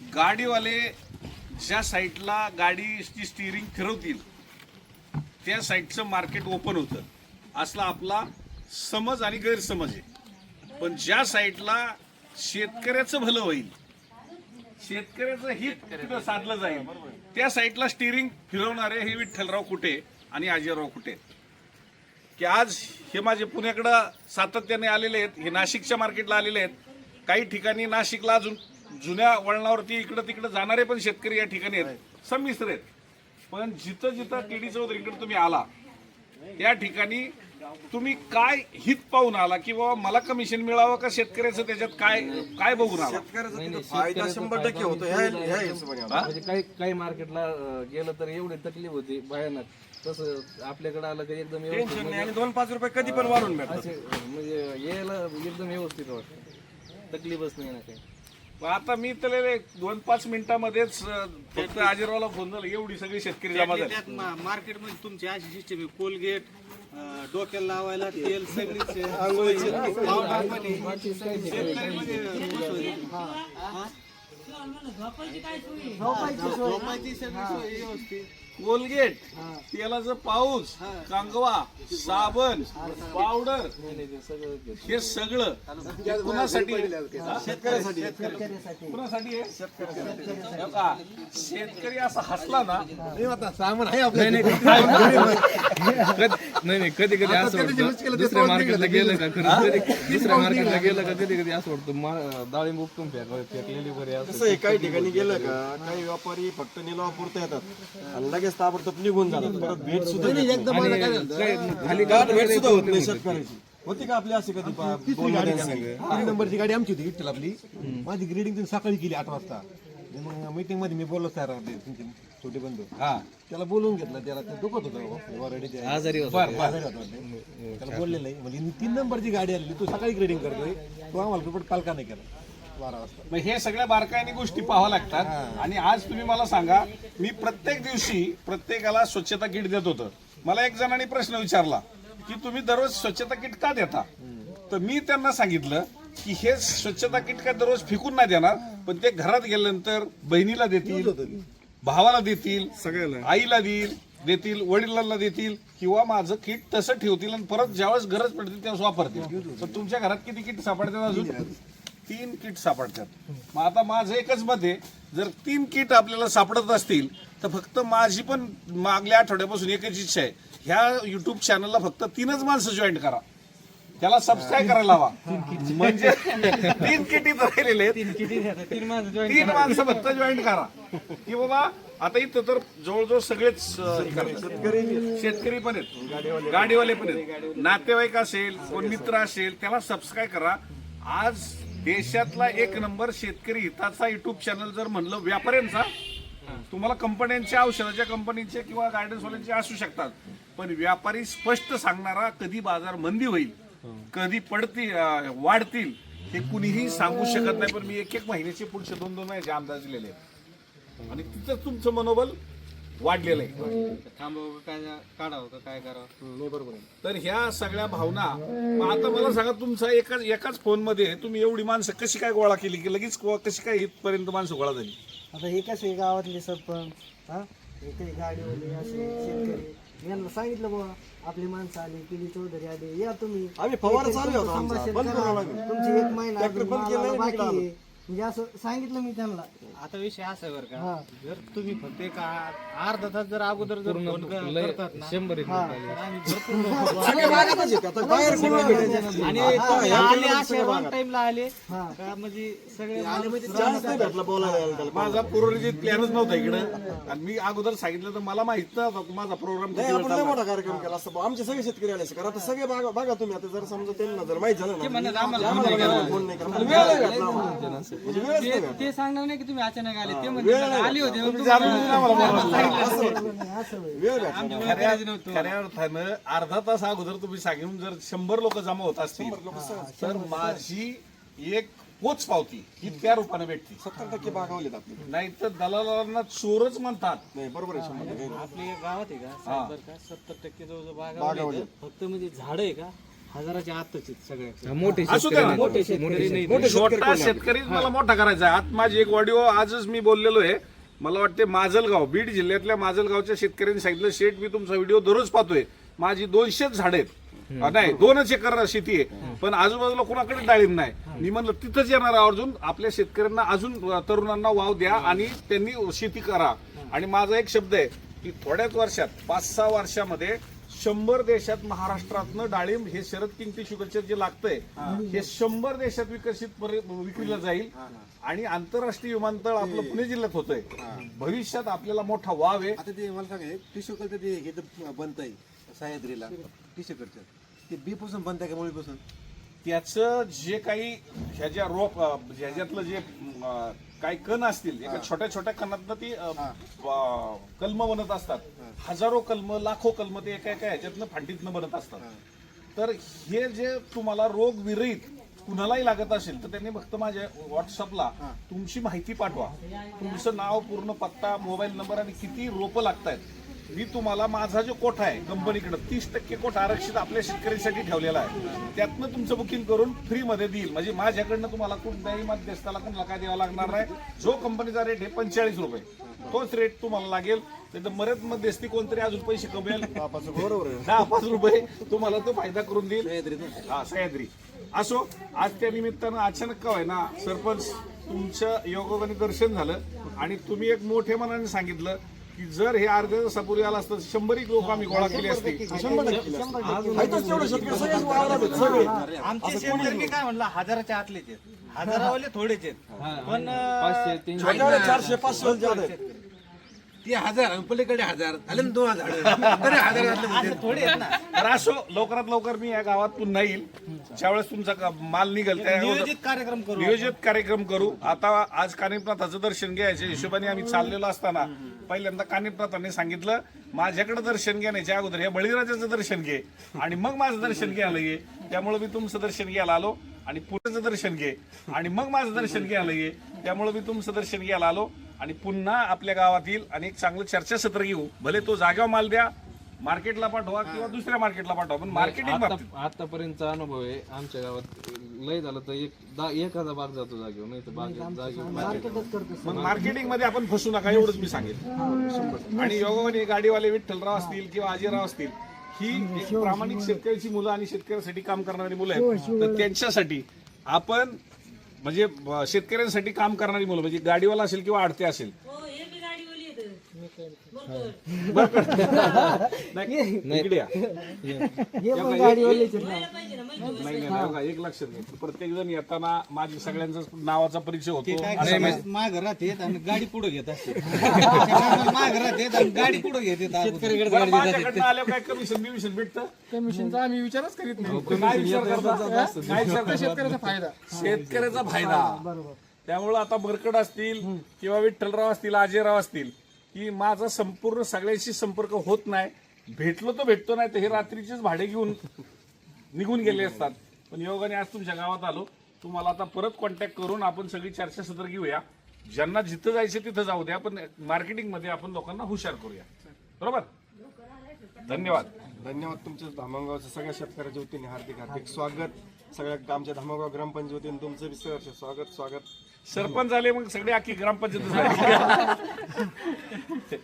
गाडीवाले ज्या साईडला गाडीची स्टिअरिंग फिरवतील त्या साईडचं मार्केट ओपन होतं. असला आपला समज आणि गैरसमज आहे. पण ज्या साईडला शेतकऱ्याचं भलं होईल शेतकऱ्याचं हित साधलं जाईल त्या साईडला स्टिअरिंग फिरवणारे हे विठ्ठलराव कुठे आणि अजयराव कुठे की आज हे माझे पुण्याकडं सातत्याने आलेले आहेत हे नाशिकच्या मार्केटला आलेले आहेत. काही ठिकाणी नाशिकला अजून जुन्या वळणावरती इकडं तिकडं जाणारे पण शेतकरी या ठिकाणी आहेत. संमिश्र आहेत. पण जिथं जिथं केडी चौधरीकडे तुम्ही आला त्या ठिकाणी तुम्ही काय हित पाहून आला की बाबा मला कमिशन मिळावं का शेतकऱ्याचं? त्याच्यात काय काय बघून आला? शेतकऱ्याचा तिथं फायदा शंभर टक्के होतो. आला. म्हणजे काही काही मार्केटला गेलं तर एवढी तकलीफ होती भयानक. तसं आपल्याकडे आलं की एकदम व्यवस्थित आणि दोन पाच रुपये कधी पण वाढून भेटतात. असे म्हणजे यायला एकदम व्यवस्थित वाटतं. तकलीफच नाही ना काही. मग आता मी तर एक दोन पाच मिनिटामध्येच फक्त अजिरवाला फोन झाला. एवढी सगळी शेतकरी जमा झाली. त्यात मार्केटमध्ये तुमची अशी सिस्टम आहे. कोलगेट अं, डोक्याला लावायला तेल सगळीच आहे. पावडर पण आहे. शेतकरी म्हणजे खुश. हा? झोपायची सगळी सोय व्यवस्थित. कोलगेट तेलाचं पाऊस कंगवा साबण पावडर हे सगळं कुणासाठी? शेतकऱ्यासाठी. कुणासाठी? आहे? हो? शेतकरी असा हसला ना नाही नाही कधी कधी असं वाटतं दुसऱ्या मार्केटला गेलं का खरं? कधी दुसऱ्या मार्केटला गेलं का कधी कधी असं वाटतं? मा- डाळिंब उपटून फेक फेकलेली बरी असं कसं आहे काही ठिकाणी गेलं का काही व्यापारी फक्त निलावापुरता येतात आणि लगेच ताबडतोब निघून जातात. परत भेट सुद्धा नाही. काय खाली गाठ भेट सुद्धा होत नाही शेतकऱ्याची. होती का आपली अशी कधी पा-? तीन नंबरची गाडी आमची होती विठ्ठल आपली. माझी ग्रेडिंग तुम्ही सकाळी केली आठ वाजता. मग मीटिंगमध्ये मी बोललो सर तुमचे छोटे बंधू त्याला बोलवून घेतलं त्याला ते दुखत होतं आजारी होतो. त्याला बोलले नाही. म्हणजे तीन नंबरची गाडी आली तू सकाळी ग्रेडिंग करतोय तू आम्हाला रिपोर्ट काल का नाही केला बारा वाजता. मग हे सगळ्या बारकाईने गोष्टी पाहाव्या लागतात. आणि आज तुम्ही मला सांगा मी प्रत्येक दिवशी प्रत्येकाला स्वच्छता किट देत होतं. मला एक जणांनी प्रश्न विचारला की तुम्ही दररोज स्वच्छता किट का देता? तर मी त्यांना सांगितलं की हे स्वच्छता किट काय दररोज फेकून नाही देणार पण ते घरात गेल्यानंतर बहिणीला देतील. भावाला देतील सगळ्याला आईला देईल देतील वडिलांना देतील किंवा माझं किट तसं ठेवतील आणि परत ज्यावेळेस गरज पडतील त्यावेळेस वापरतील. तर तुमच्या घरात किती किट सापडतात अजून? तीन किट सापडतात. मग आता माझं एकच मत आहे जर तीन किट आपल्याला सापडत असतील तर फक्त माझी पण मागल्या आठवड्यापासून एकच इच्छा आहे. ह्या युट्यूब चॅनलला फक्त तीनच माणसं जॉईन करा. त्याला सबस्क्राईब करायला हवा म्हणजे तीन किटी राहिलेले आहेत. तीन माणसं फक्त जॉईन करा. की बाबा आता इथं तर जवळजवळ सगळेच अं, हे करतात. शेतकरी पण आहेत. गाडीवाले. पण आहेत. नातेवाईक असेल कोण मित्र असेल त्याला सबस्क्राईब करा. आज देशातला एक नंबर शेतकरी हिताचा युट्यूब चॅनल जर म्हणलं व्यापाऱ्यांचा तुम्हाला कंपन्यांच्या औषधाच्या कंपनीचे किंवा गार्डन्सवाल्यांचे असू शकतात. पण व्यापारी स्पष्ट सांगणारा कधी बाजार मंदी होईल. कधी पडतील अं, वाढतील हे कुणीही सांगू शकत नाही पण मी एक एक महिन्याचे पुढचे दोन दोन महिन्याचे अंदाज दिलेले आहेत. आणि तिथं तुमचं मनोबल वाढलेलं आहे. थांबावं का काय काढावं का काय करावं? तर ह्या सगळ्या भावना मग आता मला सांगा तुमचा एकाच एकाच फोनमध्ये तुम्ही एवढी माणसं कशी काय गोळा केली की लगेच को- कशी काय इथपर्यंत माणसं गोळा झाली? आता हे कसे गावातले सरपंच हा? हे काही गाडीवाले असे शेतकरी यांना सांगितलं बाबा आपली माणसं आली पिली चौधरी आली या तुम्ही आम्ही फवारा चालू तुमचं होता आमचा. संभाषण बंद करा. करावं लागेल. तुमची एक महिना ट्रॅक्टर अजून बंद केलं मालाला आणि बाकी. आहे. म्हणजे असं सांगितलं मी त्यांना. आता विषय असा आहे बरं हा. का जर तुम्ही फक्त एक आ- अर्धा तास जर अगोदर जर फोन करतात ना शंभर एक तर आम्ही भरपूर लोकं. आणि तो ह्या आले असे रॉंग. टाइमला आले हा. का म्हणजे सगळे आले म्हणजे. माझा पूर्वनियोजित प्लॅनच नव्हता इकडं. आणि मी अगोदर सांगितलं तर मला माहीत नव्हता माझा प्रोग्राम मोठा कार्यक्रम केला असता आमचे सगळे शेतकरी आले असते. कारण आता सगळे बागा बघा तुम्ही. आता जर समजा त्यांना जर माहीत झालं ना आम्हाला फोन नाही केला. वेळ नाही भेटला आम्हाला. म्हणजे. ते सांगणार नाही की तुम्ही अचानक आले. ते नाही. आले होते. खऱ्या अर्थानं अर्धा तास अगोदर तुम्ही सांगून जर शंभर लोक जमा होत असतील तर माझी एक पोच पावती ही त्या रूपाने भेटते. सत्तर टक्के बागावलेत आपले. नाही तर दलालांना चोरच म्हणतात. नाही बरोबर आहे शंभर टक्के. आपली गावात आहे का. बरं का सत्तर टक्के जवळजवळ बागा बागावले. फक्त म्हणजे झाड आहे का? हजाराच्या आतच आहेत सगळ्या. मोठे असू द्या ना. मोठे शेतकरी नाही छोटा शेतकरी मला मोठा करायचा आहे. आज माझी एक ऑडिओ आजच मी बोललेलो आहे. मला वाटते माजलगाव बीड जिल्ह्यातल्या माजलगावच्या शेतकऱ्यांनी सांगितलं शेठ मी तुमचा व्हिडिओ दररोज पाहतोय. माझी दोनशेच झाड आहेत. अं, नाही दोनच एकर शेती आहे. पण आजूबाजूला कोणाकडे डाळिंब नाही. मी म्हणलं तिथंच येणार अजून आपल्या शेतकऱ्यांना अजून अं, तरुणांना वाव द्या आणि त्यांनी शेती करा. आणि माझा एक शब्द आहे की थोड्याच वर्षात पाच सहा वर्षामध्ये शंभर देशात महाराष्ट्रातनं डाळिंब हे शरद किंगफिशर जे लागतंय हे. शंभर देशात विकसित विक्रीला जाईल. आणि आंतरराष्ट्रीय विमानतळ आपलं पुणे जिल्ह्यात होतंय. भविष्यात आपल्याला मोठा वाव आहे. आता ते मला सांगा टिश्यू कल्चर ते हे बनत आहे सह्याद्रीला टिश्यू कल्चर ते बी पासून बनत आहे का मुळीपासून? त्याचं जे काही ह्याच्या रोप ह्याच्यातलं जे काही कण असतील एका छोट्या छोट्या कणातनं ती कलम बनत असतात. हजारो कलम लाखो कलम ते एका एका ह्याच्यातनं फांडीतनं बनत असतात. तर हे जे तुम्हाला रोग विरहित कुणालाही लागत असेल तर त्यांनी फक्त माझ्या व्हॉट्सअपला तुमची माहिती पाठवा. तुमचं नाव पूर्ण पत्ता मोबाईल नंबर आणि किती रोपं लागतायत. मी तुम्हाला माझा जो कोठा आहे कंपनीकडे तीस टक्के कोठा आरक्षित आपल्या शेतकऱ्यांसाठी ठेवलेला आहे. त्यातनं तुमचं बुकिंग करून फ्री मध्ये देईल. म्हणजे माझ्याकडनं तुम्हाला कोणत्याही मध्यस्थाला कोणाला काय द्यावं लागणार नाही. जो कंपनीचा रेट आहे पंचेचाळीस रुपये. तोच रेट तुम्हाला लागेल. तर मर्याद मध्यस्थी कोणतरी अजून पैसे कमेल दहा पाच रुपये तुम्हाला तो फायदा करून देईल. हा सह्याद्री. असो आज त्या निमित्तानं अचानक का आहे ना सरपंच तुमचं योगाने दर्शन झालं आणि तुम्ही एक मोठ्या मनाने सांगितलं की जर हे अर्ध्या तासापूर्वी आला असतं शंभर एक लोक आम्ही गोळा केली असते. आमचे शेतकरी काय म्हणलं हजाराच्या आतलेच आहेत. हजारावाले थोडेच आहेत. पण चारशे पाचशे ते हजार आणि पलीकडे हजार झाले ना दोन हजार. तरी हजार घातले म्हणजे. थोडे आहेत ना. तर असो लवकरात लवकर मी या गावात पुन्हा येईल. ज्यावेळेस तुमचा का- माल निघेल त्या नियोजित कार्यक्रम करू नियोजित कार्यक्रम करू. आता आज कानिपनाथाचं दर्शन घ्यायच्या हिशोबाने आम्ही चाललेलो असताना पहिल्यांदा कानिपनाथांनी सांगितलं माझ्याकडे दर्शन घेण्याच्या अगोदर या बळीराजाचं दर्शन घे आणि मग माझं दर्शन घ्यायला ये. त्यामुळे मी तुमचं दर्शन घ्यायला आलो आणि पुण्याचं दर्शन घे आणि मग माझं दर्शन घ्यायला ये. त्यामुळे मी तुमचं दर्शन घ्यायला आलो. आणि पुन्हा आपल्या गावात येईल आणि एक चांगलं चर्चासत्र घेऊ. भले तो जागा माल द्या मार्केटला पाठवा किंवा दुसऱ्या मार्केटला पाठवा पण मार्केटिंग आता बाबतीत. आतापर्यंतचा अनुभव आहे आमच्या गावात लय झालं तर एक दा- एखादा बाग जातो जागेवर नाही तर बाग जागेवर मार्केटच करतो मग मार्केटिंगमध्ये आपण फसू नका एवढंच मी सांगेन आणि योगाने गाडीवाले विठ्ठलराव असतील किंवा अजयराव असतील ही एक प्रामाणिक शेतकऱ्याची मुलं आणि शेतकऱ्यासाठी काम करणारी मुलं आहेत. तर त्यांच्यासाठी आपण म्हणजे शेतकऱ्यांसाठी काम करणारी मुलं म्हणजे गाडीवाला असेल किंवा आडते असेल नाही, इकडे या. हे पण. नाही नाही, नाही एक लक्षात घ्या प्रत्येक जण येताना माझी सगळ्यांचा नावाचा परिचय होतो. आणि करतात, माग राहतात आणि गाडी पुढे घेत असते. माग राहतात आणि गाडी पुढे बरं, माझ्याकडनं आल्यावर काय कमिशन बिमिशन भेटतं? कमिशनचा आम्ही विचारच करीत नाही. काय विचार करता? काय विचार करता? शेतकऱ्याचा फायदा. शेतकऱ्याचा फायदा. त्यामुळं आता बरकड असतील किंवा विठ्ठलराव असतील अजयराव असतील की माझा संपूर्ण सगळ्यांशी संपर्क होत नाही. भेटलो तर भेटतो नाही तर हे रात्रीचेच भाडे घेऊन निघून गेले असतात. पण योगाने आज तुमच्या गावात आलो. तुम्हाला आता परत कॉन्टॅक्ट करून आपण सगळी चर्चा सत्र घेऊया ज्यांना जिथं जायचं तिथं जाऊ द्या पण मार्केटिंगमध्ये आपण लोकांना हुशार करूया. बरोबर? धन्यवाद. धन्यवाद तुमच्या धामणगावच्या सगळ्या शेतकऱ्याच्या वतीने हार्दिक हार्दिक स्वागत. सगळ्या आमच्या धामणगाव ग्रामपंचायतीने तुमचं बी स्वागत स्वागत. सरपंच झाले मग सगळे आखी ग्रामपंचायत